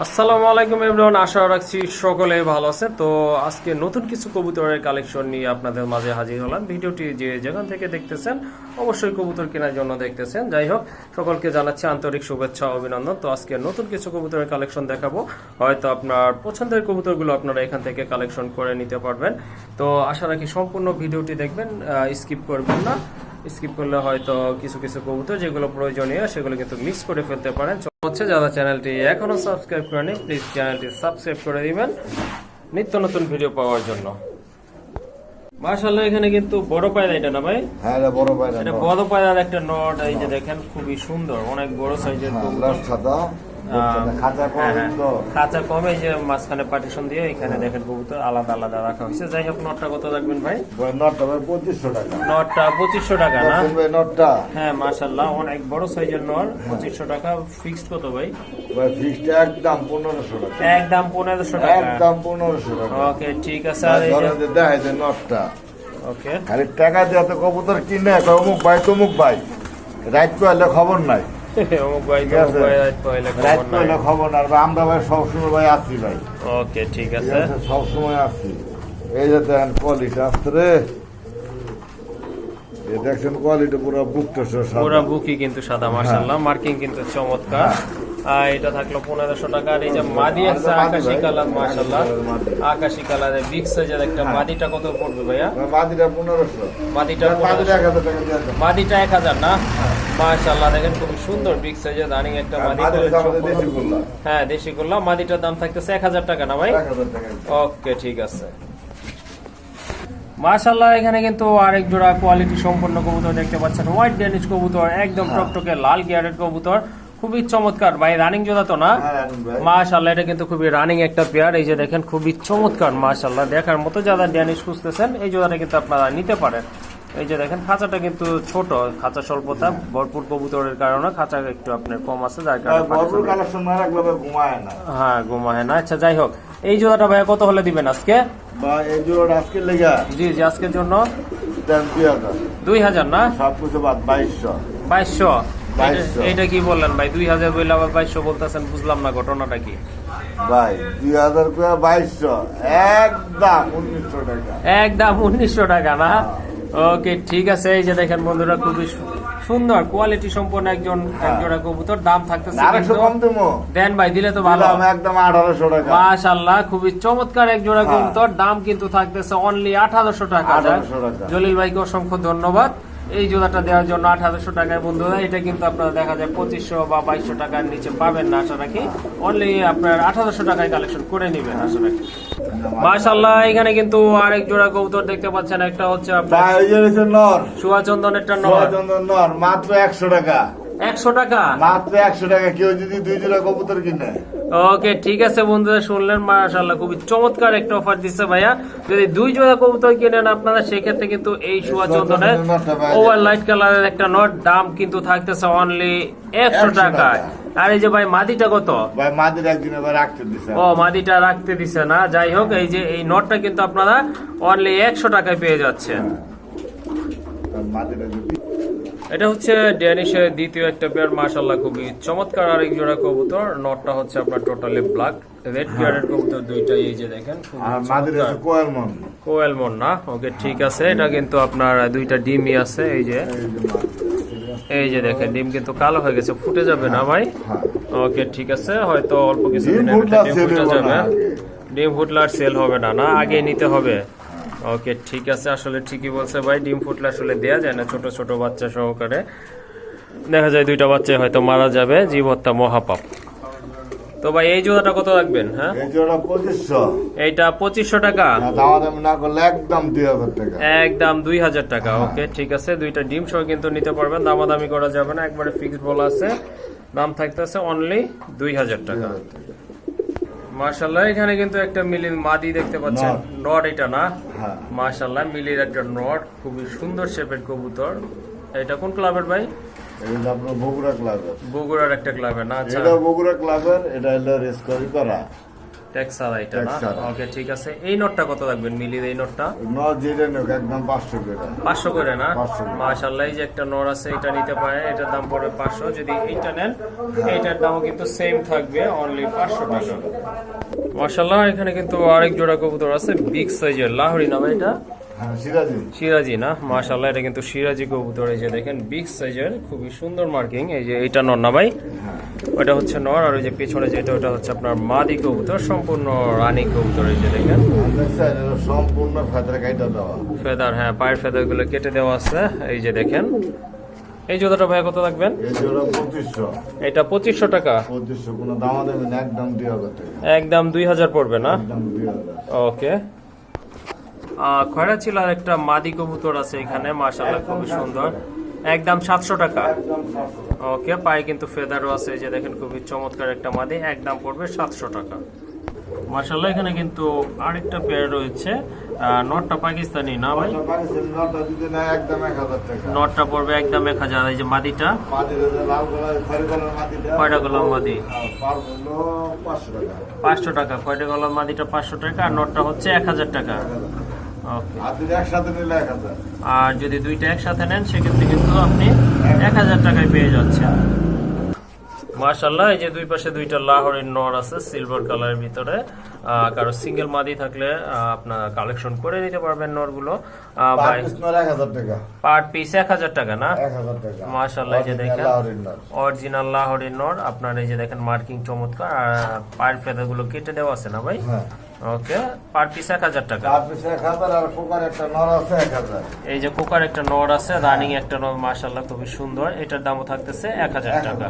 আসসালামু আলাইকুম এভরিওয়ান, আশা রাখছি সকলে ভালো আছে তো আজকে নতুন কিছু কবুতরের কালেকশন নিয়ে আপনাদের মাঝে হাজির হলাম। ভিডিওটি যে যেখান থেকে দেখতেছেন, অবশ্যই কবুতর কেনার জন্য দেখতেছেন। যাই হোক, সকলকে জানাচ্ছি আন্তরিক শুভেচ্ছা অভিনন্দন। তো আজকে নতুন কিছু কবুতরের কালেকশন দেখাবো। হয়তো আপনার পছন্দের কবুতরগুলো আপনারা এখান থেকে কালেকশন করে নিতে পারবেন। তো আশা রাখি সম্পূর্ণ ভিডিওটি দেখবেন স্কিপ করবেন না। স্কিপ করলে হয়তো কিছু কিছু কবুতর যেগুলো প্রয়োজনীয়, সেগুলো কিন্তু মিস করে ফেলতে পারেন। হচ্ছে যারা চ্যানেলটি এখনও সাবস্ক্রাইব করেনি প্লিজ চ্যানেলটি সাবস্ক্রাইব করে দিবেন নিত্য নতুন ভিডিও পাওয়ার জন্য। মার্শাল্লাহ এখানে কিন্তু বড় পায়রা এটা না ভাই? হ্যাঁ এটা বড় পায়রা এটা বড় পায়রার একটা নট এই যে দেখেন খুবই সুন্দর অনেক বড় সাইজের হ্যাঁ, কবুতর। খাঁচা হ্যাঁ, কম হ্যাঁ। তো। খাঁচা কমে এই যে মাঝখানে পার্টিশন দিয়ে এখানে দেখেন কবুতর আলাদা আলাদা রাখা হয়েছে। যাই হোক নটটা কত রাখবেন ভাই? নটটা ভাই পঁচিশশো টাকা। নটটা পঁচিশশো টাকা না? নটটা হ্যাঁ মাশাল্লাহ অনেক বড় সাইজের নর পঁচিশশো টাকা ফিক্সড কত ভাই? ভাই ফিক্সটা একদম পনেরোশো টাকা। একদম পনেরোশো টাকা। একদম পনেরোশো টাকা। ওকে ঠিক আছে আর ভাই এই যে দেখাই যে নটটা ওকে খালি টাকা দিয়ে তো কবুতর কিনে অমুক ভাই তমুক ভাই। রাইট পাইলে খবর নাই। অমুক ভাই ঠিক তমুক আছে। ভাই রাত পাইলে রাইট খবর নাই। পাইলে খবর নাই আর আমরা ভাই সবসময় ভাই আসছি ভাই। ওকে ঠিক ঠিক আছে। আছে সবসময় আসছি এই যে দেখেন কোয়ালিটি আসছে রে। দেখছেন কোয়ালিটি পুরো বুকটা পুরো বুকি কিন্তু সাদা মাশাল্লাহ মার্কিং কিন্তু চমৎকার। আর এটা থাকল পনেরোশো টাকা আর এই যে মাদি আছে আকাশি কালার মাশাল্লাহ আকাশি কালারের বিগ সাইজের একটা মাদিটা কত পড়বে ভাইয়া? মাদিটা পনেরোশো। মাদিটা। মাদিটা এক হাজার না? মাশাল্লাহ দেখেন সুন্দর বিগ সাইজের একটা মাদি। হ্যাঁ দেশি গোল্লা মাদিটার দাম থাকতেছে এক হাজার টাকা না ভাই? এক হাজার টাকা। ওকে ঠিক আছে। মাশাল্লাহ এখানে কিন্তু আরেক জোড়া কোয়ালিটি সম্পন্ন কবুতর দেখতে পাচ্ছেন। হোয়াইট কবুতর একদম হ্যাঁ। টকটকে লাল গিয়ারের কবুতর। খুবই চমৎকার। ভাই রানিং জোড়া তো না? হ্যাঁ, মাশাল্লাহ এটা কিন্তু খুবই রানিং একটা পেয়ার এই যে দেখেন খুবই চমৎকার মাশাল্লাহ দেখার মতো যারা ড্যানিশ খুঁজতেছেন এই জোড়াটা কিন্তু আপনারা নিতে পারেন। এই যে দেখেন খাঁচাটা কিন্তু ছোট খাঁচা স্বল্পতা ভরপুর কবুতরের কারণে খাঁচা একটু আপনার কম আছে যার কারণে ভরপুর কালেকশন না রাখলে ভাই ঘুমায় না। হ্যাঁ ঘুমায় না। আচ্ছা যাই হোক এই জোড়াটা ভাইয়া কত হলে দিবেন আজকে? বা এই জোড়াটা আজকে লেগা জি জি আজকের জন্য? দুই হাজার। না? সব কিছু বাদ বাইশশো। বাইশশো। এইটা কি বললেন ভাই? দুই হাজার বললে আবার বাইশশো বলতেছেন বুঝলাম না ঘটনাটা কি। ভাই দুই হাজার করে বাইশশো। একদম উনিশশো টাকা। একদম উনিশশো টাকা না? ওকে ঠিক আছে এই যে দেখেন বন্ধুরা খুবই সুন্দর কোয়ালিটি সম্পন্ন একজন একজোড়া কবুতর দাম থাকতেছে দেন ভাই দিলে তো ভালো। একদম আঠারোশো টাকা। মাশাল্লাহ খুবই চমৎকার এক জোড়া হ্যাঁ। কবুতর দাম কিন্তু থাকতেছে অনলি আঠারোশো টাকা। জলিল ভাইকে অসংখ্য ধন্যবাদ। এই জোড়াটা দেওয়ার জন্য আঠারোশো টাকায় বন্ধুরা। এটা কিন্তু আপনারা দেখা যায় পঁচিশশো বা বাইশশো টাকার নিচে পাবেন না আশা রাখি। অনলি আপনার আঠারোশো টাকায় কালেকশন করে নেবেন আশা রাখি। মাশাল্লাহ এখানে কিন্তু আরেক জোড়া কবুতর দেখতে পাচ্ছেন। একটা হচ্ছে আপনার সুয়াচন্দনেরটা নর মাত্র একশো টাকা। একশো টাকা? মাত্র একশো টাকা কেউ যদি দুই জোড়া কবুতর কিনে। ওকে ঠিক আছে বন্ধুরা শুনলেন খুবই চমৎকার একটা অফার দিচ্ছে ভাইয়া। যদি দুই জোড়া কবুতর কিনেন আপনারা সেক্ষেত্রে কিন্তু এই চন্দনের ওভার লাইট কালারের একটা নট দাম কিন্তু থাকতেছে অনলি একশো টাকায়। আর এই যে ভাই মাদিটা কত? ভাই একদিন রাখতে দিছে। ও মাদিটা রাখতে দিছে না? যাই হোক এই যে এই নটটা কিন্তু আপনারা অনলি একশো টাকায় পেয়ে যাচ্ছেন। যদি এটা হচ্ছে ড্যানিশের দ্বিতীয় একটা পেয়ার মাশাল্লাহ খুবই চমৎকার আরেক জোড়া কবুতর। নটটা হচ্ছে আপনার টোটালি ব্ল্যাক রেড পেয়ারের কবুতর দুইটাই এই যে দেখেন খুবই আর মাদের আছে কোয়েল মন কোয়েলমন না? ওকে ঠিক আছে। এটা কিন্তু আপনার দুইটা ডিমই আছে এই যে। এই যে দেখেন ডিম কিন্তু কালো হয়ে গেছে ফুটে যাবে না ভাই? হ্যাঁ। ওকে ঠিক আছে। হয়তো অল্প কিছু ফুটে যাবে। ডিম ফুটলে আর সেল হবে না না? আগে নিতে হবে। ওকে ঠিক আছে আসলে ঠিকই বলছে ভাই। ডিম ফুটলে আসলে দেয়া যায় না ছোট ছোট বাচ্চা সহকারে। দেখা যায় দুইটা বাচ্চা হয়তো মারা যাবে জীব হত্যা মহাপাপ। তো ভাই এই জোড়াটা কত রাখবেন হ্যাঁ? এই জোড়া পঁচিশশো। এইটা পঁচিশশো টাকা? না দামা না করলে একদম দুই হাজার টাকা। একদম দুই হাজার টাকা ওকে ঠিক আছে। দুইটা ডিম সহ কিন্তু নিতে পারবেন দামাদামি করা যাবে না একবারে ফিক্সড বলা আছে। দাম থাকতেছে অনলি দুই হাজার টাকা। মার্শাল্লাহ এখানে কিন্তু একটা মিলির মাদি দেখতে পাচ্ছেন। নট এটা না? হ্যাঁ। মার্শাল্লাহ মিলির একটা নট খুবই সুন্দর শেপের কবুতর। এটা কোন ক্লাবের ভাই? এটা আপনার বগুড়া ক্লাবের। বগুড়ার একটা ক্লাবের না? আচ্ছা। এটা বগুড়া ক্লাবের এটা হলো রেসকরি করা। ট্যাক্স ছাড়া এটা না? ওকে ঠিক আছে। এই নোটটা কত রাখবেন মিলিয়ে এই নোটটা? ন যেটা নোক একদম পাঁচশো করে। পাঁচশো করে না? 500 এই যে একটা নর আছে এটা নিতে পারে এটার দাম পড়বে পাঁচশো। যদি এইটা নেন এইটার দামও কিন্তু সেম থাকবে অনলি পাঁচশো টাকা। মাশাল্লাহ এখানে কিন্তু আরেক জোড়া কবুতর আছে বিগ সাইজের লাহরি নাম এটা। হ্যাঁ সিরাজি। সিরাজি না? মাশাল্লাহ এটা কিন্তু সিরাজি কবুতর এই যে দেখেন বিগ সাইজের খুবই সুন্দর মার্কিং এই যে এইটা নর না ভাই? ওটা হচ্ছে নর আর ওই যে পেছনে যেটা ওটা হচ্ছে আপনার মাদি কবুতর সম্পূর্ণ রানী কবুতর এই যে দেখেন। সম্পূর্ণ ফেদার কাইটা দেওয়া। ফেদার হ্যাঁ পায়ের ফেদারগুলো কেটে দেওয়া আছে এই যে দেখেন। এই জুতাটা ভাই কত রাখবেন এটা পঁচিশশো টাকা। একদম দুই হাজার পড়বে না? ওকে। খয়রা চিলার একটা মাদি কবুতর আছে এখানে মাশাল্লাহ খুবই সুন্দর। একদম সাতশো টাকা। ওকে পায়ে কিন্তু ফেদারও আছে যে দেখেন খুবই চমৎকার একটা মাদি একদম পড়বে সাতশো টাকা। মাশাল্লাহ এখানে কিন্তু আরেকটা পেয়ার রয়েছে নটটা পাকিস্তানি না ভাই? নটটা পড়বে একদম এক হাজার এই যে মাদিটা। কয়টা গোলাম মাদি। পাঁচশো টাকা। কয়টা গোলাম মাদিটা পাঁচশো টাকা আর নটটা হচ্ছে এক হাজার টাকা। আর যদি দুইটা একসাথে নেন সেক্ষেত্রে কিন্তু আপনি এক হাজার টাকায় পেয়ে যাচ্ছেন। মার্শাল্লাহ এই যে দুই পাশে দুইটা লাহোরের নর আছে সিলভার কালারের ভিতরে। কারও সিঙ্গেল মাদি থাকলে আপনার কালেকশন করে নিতে পারবেন নরগুলো। পার পিস এক হাজার টাকা। না? হাজার এই যে দেখেন। অরিজিনাল লাহোরের নর। আপনার এই যে দেখেন মার্কিং চমৎকার। আর পায়ের ফেদারগুলো কেটে দেওয়া আছে না ভাই? হ্যাঁ। ওকে পার পিস এক হাজার টাকা। পার পিস এক হাজার আর কুকার একটা নর আছে এক হাজার। এই যে কোকার একটা নর আছে রানিং একটা নর মাশাল্লাহ খুবই সুন্দর। এটার দামও থাকতেছে এক হাজার। টাকা।